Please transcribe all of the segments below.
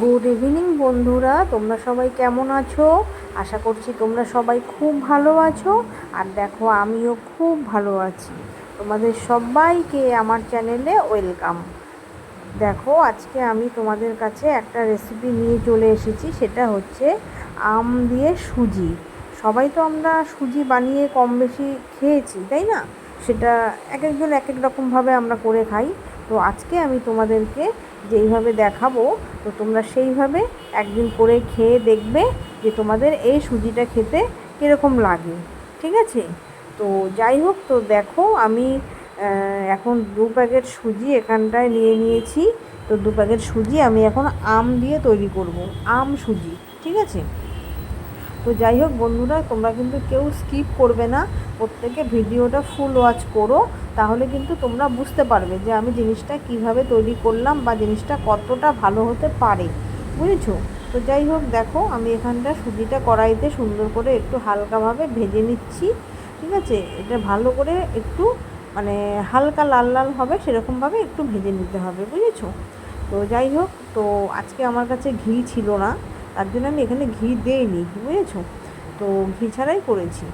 Good evening বন্ধুরা। তোমরা সবাই কেমন আছো? আশা করছি তোমরা সবাই খুব ভালো আছো। আর দেখো, আমিও খুব ভালো আছি। তোমাদের সবাইকে আমার চ্যানেলে ওয়েলকাম। দেখো, আজকে আমি তোমাদের কাছে একটা রেসিপি নিয়ে চলে এসেছি। সেটা হচ্ছে আম দিয়ে সুজি। সবাই তো আমরা সুজি বানিয়ে কম বেশি খেয়েছি, তাই না? সেটা এক একজন এক এক রকমভাবে আমরা করে খাই। তো আজকে আমি তোমাদেরকে যেইভাবে দেখাবো, তো তোমরা সেইভাবে একদিন করে খেয়ে দেখবে যে তোমাদের এই সুজিটা খেতে কীরকম লাগে, ঠিক আছে? তো যাই হোক, তো দেখো আমি এখন দু প্যাকেট সুজি এখানটায় নিয়ে নিয়েছি। তো দু প্যাকেট সুজি আমি এখন আম দিয়ে তৈরি করব, আম সুজি, ঠিক আছে? তো যাই হোক বন্ধুরা, তোমরা কিন্তু কেউ স্কিপ করবে না। প্রত্যেকে ভিডিওটা ফুল ওয়াচ করো, তাহলে কিন্তু তোমরা বুঝতে পারবে যে আমি জিনিসটা কীভাবে তৈরি করলাম বা জিনিসটা কতটা ভালো হতে পারে। বুঝেছ? তো যাই হোক, দেখো আমি এখানটা সুজিটা কড়াইতে সুন্দর করে একটু হালকাভাবে ভেজে নিচ্ছি, ঠিক আছে? এটা ভালো করে একটু মানে হালকা লাল লাল হবে, সেরকমভাবে একটু ভেজে নিতে হবে, বুঝেছ? তো যাই হোক, তো আজকে আমার কাছে ঘি ছিল না তার জন্য আমি এখানে ঘি দিইনি, বুঝেছ? তো ঘি ছাড়াই করেছি।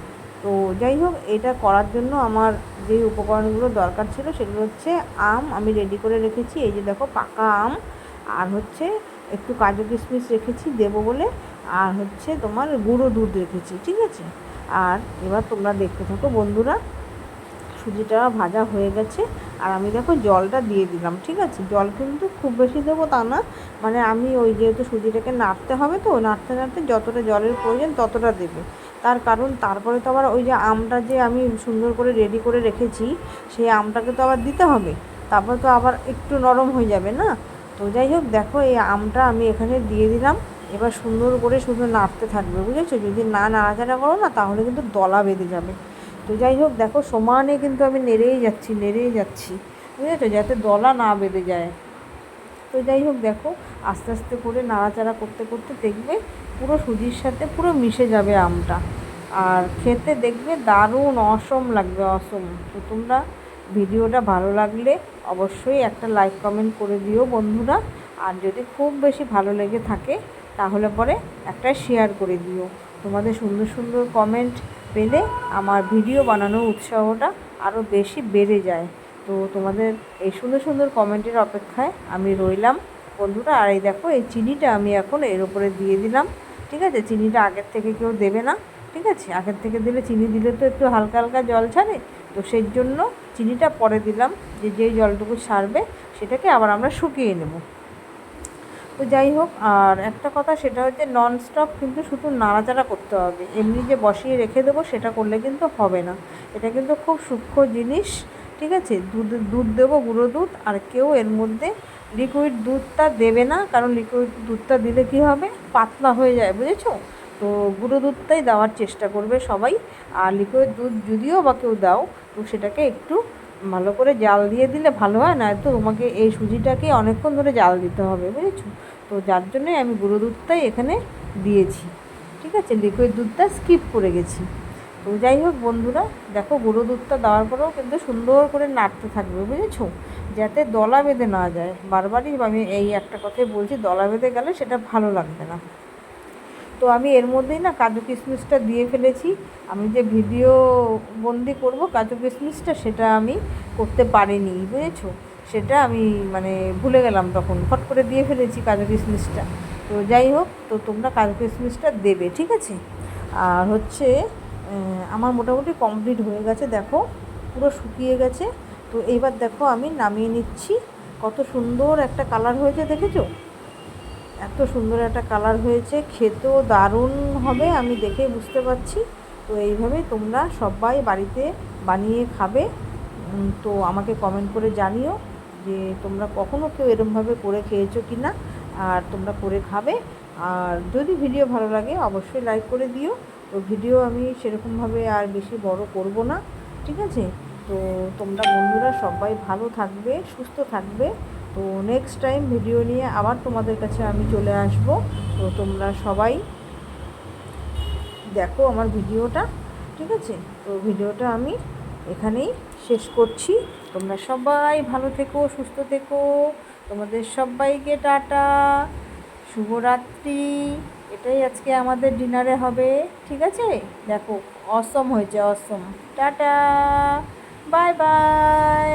তো যাই হোক, এটা করার জন্য আমার যে উপকরণগুলো দরকার ছিল সেগুলো হচ্ছে আম আমি রেডি করে রেখেছি। এই যে দেখো, পাকা আম, আর হচ্ছে একটু কাজু কিশমিশ রেখেছি দেবো বলে, আর হচ্ছে তোমার গুঁড়ো দুধ রেখেছি, ঠিক আছে? আর এবার তোমরা দেখতে থাকো বন্ধুরা সুজিটা ভাজা হয়ে গেছে। আর আমি দেখো জলটা দিয়ে দিলাম, ঠিক আছে? জল কিন্তু খুব বেশি দেবো তা না। মানে আমি ওই যেহেতু সুজিটাকে নাড়তে হবে তো, নাড়তে নাড়তে যতটা জলের প্রয়োজন ততটা দেবে। তার কারণ তারপরে তো আবার ওই যে আমটা যে আমি সুন্দর করে রেডি করে রেখেছি, সেই আমটাকে তো আবার দিতে হবে। তারপর তো আবার একটু নরম হয়ে যাবে না? তো যাই হোক, দেখো এই আমটা আমি এখানে দিয়ে দিলাম। এবার সুন্দর করে শুধু নাড়তে থাকবে, বুঝেছ? যদি না নাড়াচাড়া করো না, তাহলে কিন্তু দলা বেঁধে যাবে। তো যাই হোক, দেখো সমানে কিন্তু আমি নেড়েই যাচ্ছি নেড়েই যাচ্ছি, বুঝেছ? যাতে দলা না বেঁধে যায়। তো যাই হোক, দেখো, আস্তে আস্তে করে নাড়াচাড়া করতে করতে দেখবে পুরো সুজির সাথে পুরো মিশে যাবে আমটা। আর খেতে দেখবে দারুণ অসম লাগবে, অসম। তো তোমরা ভিডিওটা ভালো লাগলে অবশ্যই একটা লাইক, কমেন্ট করে দিও বন্ধুরা। আর যদি খুব বেশি ভালো লেগে থাকে, তাহলে পরে একটা শেয়ার করে দিও। তোমাদের সুন্দর সুন্দর কমেন্ট পেলে আমার ভিডিও বানানোর উৎসাহটা আরও বেশি বেড়ে যায়। তো তোমাদের এই সুন্দর সুন্দর কমেন্টের অপেক্ষায় আমি রইলাম। বন্ধুরা, আর এই দেখো, এই চিনিটা আমি এখন এর উপরে দিয়ে দিলাম। ঠিক আছে? চিনিটা আগের থেকে কেউ দেবে না। ঠিক আছে? আগের থেকে দিলে চিনি দিলে তো একটু হালকা হালকা জল ছাড়ে। তো সেই জন্য চিনিটা পরে দিলাম। যে যেই জলটুকু ছাড়বে, সেটাকে আবার আমরা শুকিয়ে নেব। তো যাই হোক, আর একটা কথা সেটা হচ্ছে নন স্টপ কিন্তু শুধু নাড়াচাড়া করতে হবে। এমনি যে বসিয়ে রেখে দেবো সেটা করলে কিন্তু হবে না। এটা কিন্তু খুব সূক্ষ্ম জিনিস, ঠিক আছে? দুধ দুধ দেবো, গুঁড়ো দুধ, আর কেউ এর মধ্যে লিকুইড দুধটা দেবে না, কারণ লিকুইড দুধটা দিলে কী হবে? পাতলা হয়ে যায়, বুঝেছ? তো গুঁড়ো দুধটাই দেওয়ার চেষ্টা করবে সবাই, আর লিকুইড দুধ যদিও বা কেউ দাও, তো সেটাকে একটু ভালো করে জাল দিয়ে দিলে ভালো হয় না তো তোমাকে এই সুজিটাকে অনেকক্ষণ ধরে জাল দিতে হবে, বুঝেছ? তো যার জন্যই আমি গুঁড়ো দুধটাই এখানে দিয়েছি, ঠিক আছে? লিকুইড দুধটা স্কিপ করে গেছি। তো যাই হোক বন্ধুরা, দেখো গুঁড়ো দুধটা দেওয়ার পরেও কিন্তু সুন্দর করে নাড়তে থাকবে, বুঝেছ? যাতে দলা বেঁধে না যায়। বারবারই আমি এই একটা কথাই বলছি, দলা বেঁধে গেলে সেটা ভালো লাগবে না। তো আমি এর মধ্যেই না কাজু কিশমিশটা দিয়ে ফেলেছি। আমি যে ভিডিও বন্দি করব কাজু কিশমিশটা, সেটা আমি করতে পারিনি, বুঝেছ? সেটা আমি মানে ভুলে গেলাম তখন, ফট করে দিয়ে ফেলেছি কাজু কিশমিশটা। তো যাই হোক, তো তোমরা কাজু কিশমিশটা দেবে, ঠিক আছে? আর হচ্ছে আমার মোটামুটি কমপ্লিট হয়ে গেছে, দেখো, পুরো শুকিয়ে গেছে। তো এইবার দেখো আমি নামিয়ে নিচ্ছি। কত সুন্দর একটা কালার হয়েছে, দেখেছ? এত সুন্দর একটা কালার হয়েছে, খেতেও দারুণ হবে, আমি দেখে বুঝতে পারছি। তো এইভাবে তোমরা সবাই বাড়িতে বানিয়ে খাবে। তো আমাকে কমেন্ট করে জানিও যে তোমরা কখনও কেউ এরমভাবে করে খেয়েছো কি না আর তোমরা করে খাবে। আর যদি ভিডিও ভালো লাগে, অবশ্যই লাইক করে দিও। তো ভিডিও আমি সেরকমভাবে আর বেশি বড় করব না, ঠিক আছে? তো তোমরা বন্ধুরা সবাই ভালো থাকবে, সুস্থ থাকবে। তো নেক্সট টাইম ভিডিও নিয়ে আবার তোমাদের কাছে আমি চলে আসব। তো তোমরা সবাই দেখো আমার ভিডিওটা, ঠিক আছে? তো ভিডিওটা আমি এখানেই শেষ করছি। তোমরা সবাই ভালো থেকো, সুস্থ থেকো। তোমাদের সবাইকে টাটা। শুভরাত্রি। এটাই আজকে আমাদের ডিনারে হবে, ঠিক আছে? দেখো অসম হয়েছে অসম টাটা। Bye bye.